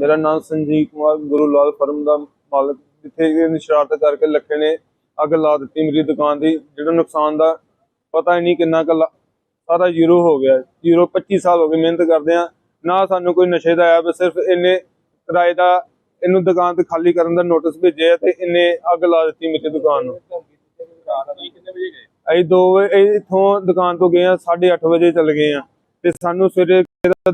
ਮੇਰਾ ਨਾਮ ਸੰਜੀਵ ਕੁਮਾਰ, ਗੁਰੂ ਲਾਲ ਫਰਮ ਦਾ ਮਾਲਕ। ਜਿੱਥੇ ਇਹ ਸ਼ਰਾਰਤ ਕਰਕੇ ਲੱਖੇ ਨੇ ਅੱਗ ਲਾ ਦਿੱਤੀ ਮੇਰੀ ਦੁਕਾਨ ਦੀ। ਜਿਹੜਾ ਨੁਕਸਾਨ ਦਾ ਪਤਾ ਹੀ ਨਹੀਂ ਕਿੰਨਾ ਕੁ ਸਾਰਾ ਜ਼ੀਰੋ ਹੋ ਗਿਆ। ਜ਼ੀਰੋ 25 ਸਾਲ ਹੋ ਗਏ ਮਿਹਨਤ ਕਰਦੇ ਆ। ਨਾ ਸਾਨੂੰ ਕੋਈ ਨਸ਼ੇ ਦਾ ਆਇਆ, ਸਿਰਫ ਇਹਨੇ ਕਿਰਾਏ ਦਾ ਇਹਨੂੰ ਦੁਕਾਨ ਤੇ ਖਾਲੀ ਕਰਨ ਦਾ ਨੋਟਿਸ ਭੇਜਿਆ ਤੇ ਇਹਨੇ ਅੱਗ ਲਾ ਦਿੱਤੀ ਮੇਰੀ ਦੁਕਾਨ ਨੂੰ। ਅਸੀਂ 2 ਵਜੇ ਇਥੋਂ ਦੁਕਾਨ ਤੋਂ ਗਏ ਆ 8:30 ਵਜੇ ਚੱਲ ਗਏ ਆ। ਤੇ ਸਾਨੂੰ ਸਵੇਰੇ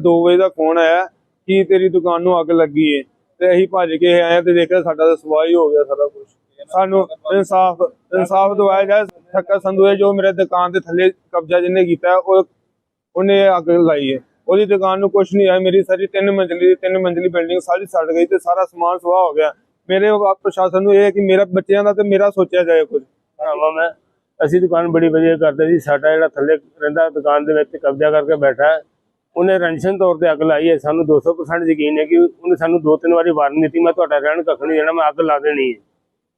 2 ਵਜੇ ਦਾ ਫੋਨ ਆਇਆ। ਕਿ ਤੇਰੀ ਦੁਕਾਨ ਨੂੰ ਅੱਗ ਲੱਗੀ ਏ? ਤੇ ਅਸੀਂ ਭੱਜ ਕੇ ਆਏ ਤੇ ਦੇਖਿਆ ਸਾਡਾ ਤਾਂ ਸਵਾਹ ਹੀ ਹੋ ਗਿਆ ਸਾਰਾ ਕੁਝ ਸਾਨੂੰ ਇਨਸਾਫ ਇਨਸਾਫ ਦਵਾਇਆ ਜਾਏ ਠੱਕਾ ਸੰਧੂ ਜੋ ਮੇਰੇ ਦੁਕਾਨ ਦੇ ਥੱਲੇ ਕਬਜ਼ਾ ਜਿਹਨੇ ਕੀਤਾ, ਉਹ ਉਹਨੇ ਅੱਗ ਲਾਈ ਹੈ ਉਹਦੀ ਦੁਕਾਨ ਨੂੰ ਕੁਝ ਨਹੀਂ ਆਇਆ, ਮੇਰੀ ਸਾਰੀ ਤਿੰਨ ਮੰਜ਼ਲੀ ਤਿੰਨ ਮੰਜ਼ਲੀ ਬਿਲਡਿੰਗ ਸਾਰੀ ਸੜ ਗਈ ਤੇ ਸਾਰਾ ਸਮਾਨ ਸਵਾਹ ਹੋ ਗਿਆ। ਮੇਰੇ ਪ੍ਰਸ਼ਾਸਨ ਨੂੰ ਇਹ ਹੈ ਕਿ ਮੇਰਾ, ਬੱਚਿਆਂ ਦਾ ਤੇ ਮੇਰਾ ਸੋਚਿਆ ਜਾਏ ਕੁਝ ਭਰਾਵਾਂ, ਮੈਂ ਅਸੀਂ ਦੁਕਾਨ ਬੜੀ ਵਧੀਆ ਕਰਦੇ ਸੀ, ਸਾਡਾ ਜਿਹੜਾ ਥੱਲੇ ਰਹਿੰਦਾ ਦੁਕਾਨ ਦੇ ਵਿੱਚ ਕਬਜ਼ਾ ਕਰਕੇ ਬੈਠਾ ਉਹਨੇ ਰੰਸ਼ਨ ਤੌਰ ਤੇ ਅੱਗ ਲਾਈ ਹੈ। ਸਾਨੂੰ 200% ਯਕੀਨ ਹੈ ਕਿ ਉਹਨੇ ਸਾਨੂੰ ਦੋ ਤਿੰਨ ਵਾਰੀ ਵਾਰਨਿੰਗ ਦਿੱਤੀ। ਮੈਂ ਤੁਹਾਡਾ ਰਹਿਣ ਕੱਖ ਨਹੀਂ ਦੇਣਾ ਮੈਂ ਅੱਗ ਲਾ ਦੇਣੀ ਹੈ।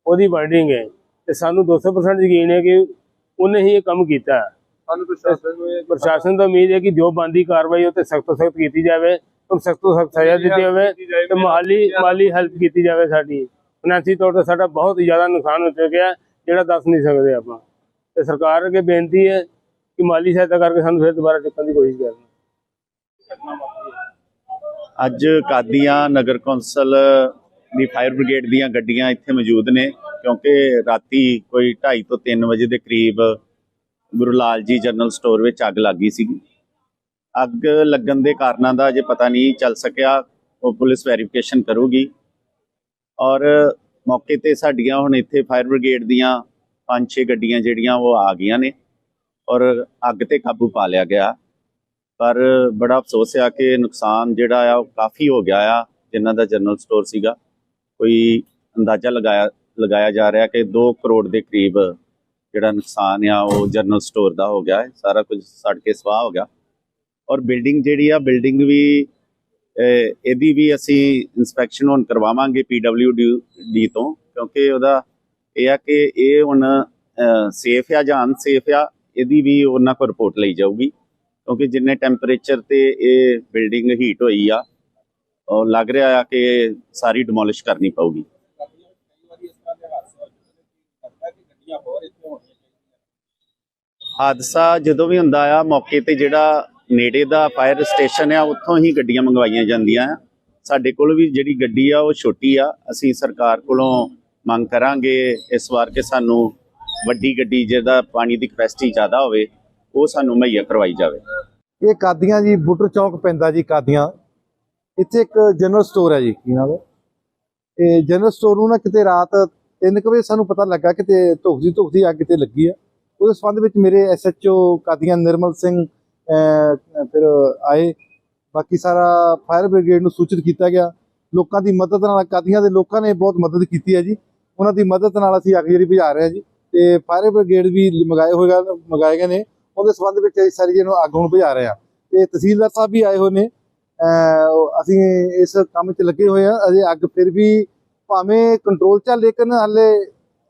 ਉਹਦੀ ਵਾਰਨਿੰਗ ਹੈ। ਤੇ ਸਾਨੂੰ 200% ਯਕੀਨ ਹੈ ਕਿ ਉਹਨੇ ਹੀ ਇਹ ਕੰਮ ਕੀਤਾ। ਸਾਨੂੰ ਪ੍ਰਸ਼ਾਸਨ ਨੂੰ ਇਹ ਪ੍ਰਸ਼ਾਸਨ ਤੋਂ ਉਮੀਦ ਹੈ ਕਿ ਜੋ ਬੰਦੀ ਕਾਰਵਾਈ ਉਹ ਤੇ ਸਖਤ ਤੋਂ ਸਖਤ ਕੀਤੀ ਜਾਵੇ ਉਹਨੂੰ ਸਖਤ ਤੋਂ ਸਖਤ ਸਜ਼ਾ ਦਿੱਤੀ ਜਾਵੇ ਤੇ ਮਾਲੀ ਮਾਲੀ ਹੈਲਪ ਕੀਤੀ ਜਾਵੇ ਸਾਡੀ। ਫਾਈਨੈਂਸੀ ਤੌਰ ਤੇ ਸਾਡਾ ਬਹੁਤ ਜ਼ਿਆਦਾ ਨੁਕਸਾਨ ਹੋ ਚੁੱਕਿਆ ਜਿਹੜਾ ਦੱਸ ਨਹੀਂ ਸਕਦੇ ਆਪਾਂ। ਤੇ ਸਰਕਾਰ ਅੱਗੇ ਬੇਨਤੀ ਹੈ ਕਿ ਮਾਲੀ ਸਹਾਇਤਾ ਕਰਕੇ ਸਾਨੂੰ ਫਿਰ ਦੁਬਾਰਾ ਚੁੱਕਣ ਦੀ ਕੋਸ਼ਿਸ਼ ਕਰਨ। ਅੱਜ ਕਾਦੀਆਂ ਨਗਰ ਕੌਂਸਲ ਦੀ ਫਾਇਰ ਬ੍ਰਿਗੇਡ ਦੀਆਂ ਗੱਡੀਆਂ ਇੱਥੇ ਮੌਜੂਦ ਨੇ, ਕਿਉਂਕਿ ਰਾਤੀ ਕੋਈ 2:30 ਤੋਂ 3 ਵਜੇ ਦੇ ਕਰੀਬ ਗੁਰੂ ਲਾਲ ਜੀ ਜਨਰਲ ਸਟੋਰ ਵਿੱਚ ਅੱਗ ਲੱਗੀ ਸੀਗੀ। ਅੱਗ ਲੱਗਣ ਦੇ ਕਾਰਨਾਂ ਦਾ ਅਜੇ ਪਤਾ ਨਹੀਂ ਚੱਲ ਸਕਿਆ, ਉਹ ਪੁਲਿਸ ਵੈਰੀਫਿਕੇਸ਼ਨ ਕਰੂਗੀ। ਔਰ ਮੌਕੇ ਤੇ ਸਾਡੀਆਂ ਹੁਣ ਇੱਥੇ ਫਾਇਰ ਬ੍ਰਿਗੇਡ ਦੀਆਂ 5-6 ਗੱਡੀਆਂ ਜਿਹੜੀਆਂ ਉਹ ਆ ਗਈਆਂ ਨੇ, ਔਰ ਅੱਗ ਤੇ ਕਾਬੂ ਪਾ ਲਿਆ ਗਿਆ। ਪਰ ਬੜਾ ਅਫਸੋਸ ਆ ਕਿ ਨੁਕਸਾਨ ਜਿਹੜਾ ਆ ਉਹ ਕਾਫੀ ਹੋ ਗਿਆ ਆ, ਜਿਨ੍ਹਾਂ ਦਾ ਜਨਰਲ ਸਟੋਰ ਸੀਗਾ। ਕੋਈ ਅੰਦਾਜ਼ਾ ਲਗਾਇਆ ਲਗਾਇਆ ਜਾ ਰਿਹਾ ਕਿ 2 ਕਰੋੜ ਦੇ ਕਰੀਬ ਜਿਹੜਾ ਨੁਕਸਾਨ ਆ ਉਹ ਜਨਰਲ ਸਟੋਰ ਦਾ ਹੋ ਗਿਆ ਹੈ। ਸਾਰਾ ਕੁਝ ਸੜ ਕੇ ਸਵਾਹ ਹੋ ਗਿਆ। ਔਰ ਬਿਲਡਿੰਗ ਜਿਹੜੀ ਆ ਬਿਲਡਿੰਗ ਵੀ ਇਹਦੀ ਵੀ ਅਸੀਂ ਇਨਸਪੈਕਸ਼ਨ ਹੁਣ ਕਰਵਾਵਾਂਗੇ ਡੀ ਤੋਂ, ਕਿਉਂਕਿ ਉਹਦਾ ਇਹ ਆ ਕਿ ਇਹ ਹੁਣ ਸੇਫ ਆ ਜਾਂ ਅਨਸੇਫ ਆ, ਇਹਦੀ ਵੀ ਉਹਨਾਂ ਕੋਲ ਰਿਪੋਰਟ ਲਈ ਜਾਊਗੀ। ਕਿਉਂਕਿ ਜਿੰਨੇ ਟੈਂਪਰੇਚਰ ਤੇ ਇਹ ਬਿਲਡਿੰਗ ਹੀਟ ਹੋਈ ਆ ਔਰ ਲੱਗ ਰਿਹਾ ਆ ਕਿ ਸਾਰੀ ਡਿਮੋਲਿਸ਼ ਕਰਨੀ ਪਊਗੀ। ਹਾਦਸਾ ਜਦੋਂ ਵੀ ਹੁੰਦਾ ਆ, ਮੌਕੇ ਤੇ ਜਿਹੜਾ ਨੇੜੇ ਦਾ ਫਾਇਰ ਸਟੇਸ਼ਨ ਆ, ਉੱਥੋਂ ਹੀ ਗੱਡੀਆਂ ਮੰਗਵਾਈਆਂ ਜਾਂਦੀਆਂ ਆ। ਸਾਡੇ ਕੋਲ ਵੀ ਜਿਹੜੀ ਗੱਡੀ ਆ, ਉਹ ਛੋਟੀ ਆ। ਅਸੀਂ ਸਰਕਾਰ ਕੋਲੋਂ ਮੰਗ ਕਰਾਂਗੇ ਇਸ ਵਾਰ ਕਿ ਸਾਨੂੰ ਵੱਡੀ ਗੱਡੀ ਜਿਹਦਾ ਪਾਣੀ ਦੀ ਕਪੈਸਿਟੀ ਜ਼ਿਆਦਾ ਹੋਵੇ, ਉਹ ਸਾਨੂੰ ਮੁਹੱਈਆ ਕਰਵਾਈ ਜਾਵੇ। ਇਹ ਕਾਦੀਆਂ ਜੀ? ਬੁੱਟਰ ਚੌਕ ਪੈਂਦਾ ਜੀ ਕਾਦੀਆਂ। ਇੱਥੇ ਇੱਕ ਜਨਰਲ ਸਟੋਰ ਹੈ ਜੀ, ਕੀ ਨਾਮ ਹੈ? ਇਹ ਜਨਰਲ ਸਟੋਰ ਨੂੰ ਨਾ ਕਿਤੇ ਰਾਤ 3 ਵਜੇ ਸਾਨੂੰ ਪਤਾ ਲੱਗਾ ਕਿ ਤੇ ਧੁਖਦੀ ਧੁਖਦੀ ਅੱਗ ਕਿਤੇ ਲੱਗੀ ਆ। ਉਹਦੇ ਸੰਬੰਧ ਵਿੱਚ ਮੇਰੇ ਐਸਐਚਓ ਕਾਦੀਆਂ ਨਿਰਮਲ ਸਿੰਘ ਫਿਰ ਆਏ। ਬਾਕੀ ਸਾਰਾ ਫਾਇਰ ਬ੍ਰਿਗੇਡ ਨੂੰ ਸੂਚਿਤ ਕੀਤਾ ਗਿਆ। ਲੋਕਾਂ ਦੀ ਮਦਦ ਨਾਲ ਕਾਦੀਆਂ ਦੇ ਲੋਕਾਂ ਨੇ ਬਹੁਤ ਮਦਦ ਕੀਤੀ ਹੈ ਜੀ। ਉਹਨਾਂ ਦੀ ਮਦਦ ਨਾਲ ਅਸੀਂ ਅੱਗ ਜਿਹੜੀ ਬੁਝਾ ਰਹੇ ਹਾਂ ਜੀ। ਤੇ ਫਾਇਰ ਬ੍ਰਿਗੇਡ ਵੀ ਮੰਗਾਏ ਹੋਏਗਾ ਗਾ ਗਏ ਨੇ। ਉਹਦੇ ਸੰਬੰਧ ਵਿੱਚ ਅਸੀਂ ਸਾਰੀ ਜੀ ਨੂੰ ਅੱਗ ਹੁਣ ਬੁਝਾ ਰਹੇ ਹਾਂ। ਤੇ ਤਹਿਸੀਲਦਾਰ ਸਾਹਿਬ ਵੀ ਆਏ ਹੋਏ ਨੇ। ਅਸੀਂ ਇਸ ਕੰਮ 'ਚ ਲੱਗੇ ਹੋਏ ਆ ਅਜੇ ਅੱਗ ਫਿਰ ਵੀ ਭਾਵੇਂ ਕੰਟਰੋਲ 'ਚ ਆ, ਲੇਕਿਨ ਹਾਲੇ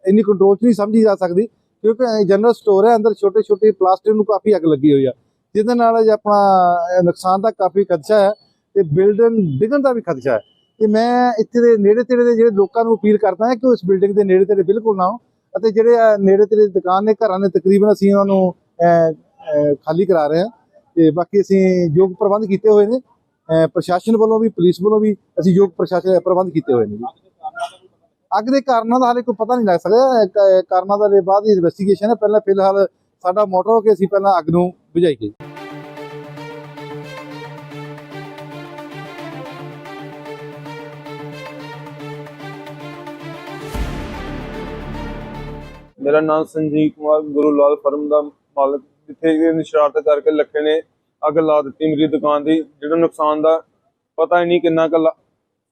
ਇੰਨੀ ਕੰਟਰੋਲ 'ਚ ਨਹੀਂ ਸਮਝੀ ਜਾ ਸਕਦੀ, ਕਿਉਂਕਿ ਜਨਰਲ ਸਟੋਰ ਹੈ, ਅੰਦਰ ਛੋਟੇ ਛੋਟੇ ਪਲਾਸਟਿਕ ਨੂੰ ਕਾਫੀ ਅੱਗ ਲੱਗੀ ਹੋਈ ਆ। ਜਿਹਦੇ ਨਾਲ ਆਪਣਾ ਨੁਕਸਾਨ ਦਾ ਕਾਫੀ ਖਦਸ਼ਾ ਹੈ ਤੇ ਬਿਲਡਿੰਗ ਡਿੱਗਣ ਦਾ ਵੀ ਖਦਸ਼ਾ ਹੈ। ਤੇ ਮੈਂ ਇੱਥੇ ਦੇ ਨੇੜੇ ਤੇੜੇ ਦੇ ਜਿਹੜੇ ਲੋਕਾਂ ਨੂੰ ਅਪੀਲ ਕਰਦਾ ਹਾਂ ਕਿ ਉਸ ਬਿਲਡਿੰਗ ਦੇ ਨੇੜੇ ਤੇੜੇ ਬਿਲਕੁਲ ਨਾ ਆਉਣ ਅਤੇ ਜਿਹੜੇ ਨੇੜੇ ਤੇੜੇ ਦੁਕਾਨ ਨੇ, ਘਰਾਂ ਨੇ ਤਕਰੀਬਨ ਅਸੀਂ ਉਹਨਾਂ ਨੂੰ ਖਾਲੀ ਕਰਾ ਰਹੇ। ਹਾਂ ਤੇ ਬਾਕੀ ਅਸੀਂ ਯੋਗ ਪ੍ਰਬੰਧ ਕੀਤੇ ਹੋਏ ਨੇ। ਪ੍ਰਸ਼ਾਸਨ ਵੱਲੋਂ ਵੀ, ਪੁਲਿਸ ਵੱਲੋਂ ਵੀ ਅਸੀਂ ਯੋਗ ਪ੍ਰਸ਼ਾਸਨ ਪ੍ਰਬੰਧ ਕੀਤੇ ਹੋਏ ਨੇ ਅੱਗ ਦੇ ਕਾਰਨਾਂ ਦਾ ਹਾਲੇ ਕੋਈ ਪਤਾ ਨਹੀਂ ਲੱਗ ਸਕਦਾ। ਕਾਰਨਾਂ ਦਾ ਦੇ ਬਾਅਦ ਇਨਵੈਸਟੀਗੇਸ਼ਨ ਹੈ। ਪਹਿਲਾਂ ਫਿਲਹਾਲ ਸਾਡਾ ਮੋਟਰ ਹੋ ਕੇ ਅਸੀਂ ਪਹਿਲਾਂ ਅੱਗ ਨੂੰ ਬੁਝਾਈਏ ਮੇਰਾ ਨਾਮ ਸੰਜੀਵ ਕੁਮਾਰ, ਗੁਰੂ ਲਾਲ ਫਰਮ ਦਾ ਮਾਲਕ ਜਿੱਥੇ ਇਹ ਸ਼ਰਾਰਤ ਕਰਕੇ ਲੱਖੇ ਨੇ ਅੱਗ ਲਾ ਦਿੱਤੀ ਮੇਰੀ ਦੁਕਾਨ ਦੀ। ਜਿਹੜਾ ਨੁਕਸਾਨ ਦਾ ਪਤਾ ਹੀ ਨਹੀਂ ਕਿੰਨਾ ਕੁ ਲਾ-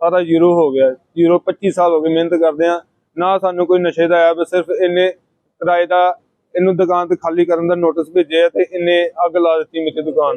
ਸਾਰਾ ਜ਼ੀਰੋ ਹੋ ਗਿਆ। ਜ਼ੀਰੋ 25 ਸਾਲ ਹੋ ਗਏ ਮਿਹਨਤ ਕਰਦੇ ਆ। ਨਾ ਸਾਨੂੰ ਕੋਈ ਨਸ਼ੇ ਦਾ ਆਇਆ, ਬਸ ਸਿਰਫ ਇਹਨੇ ਕਿਰਾਏ ਦਾ ਇਹਨੂੰ ਦੁਕਾਨ ਤੇ ਖਾਲੀ ਕਰਨ ਦਾ ਨੋਟਿਸ ਭੇਜਿਆ ਤੇ ਇਹਨੇ ਅੱਗ ਲਾ ਦਿੱਤੀ ਮੇਰੀ ਦੁਕਾਨ ਨੂੰ।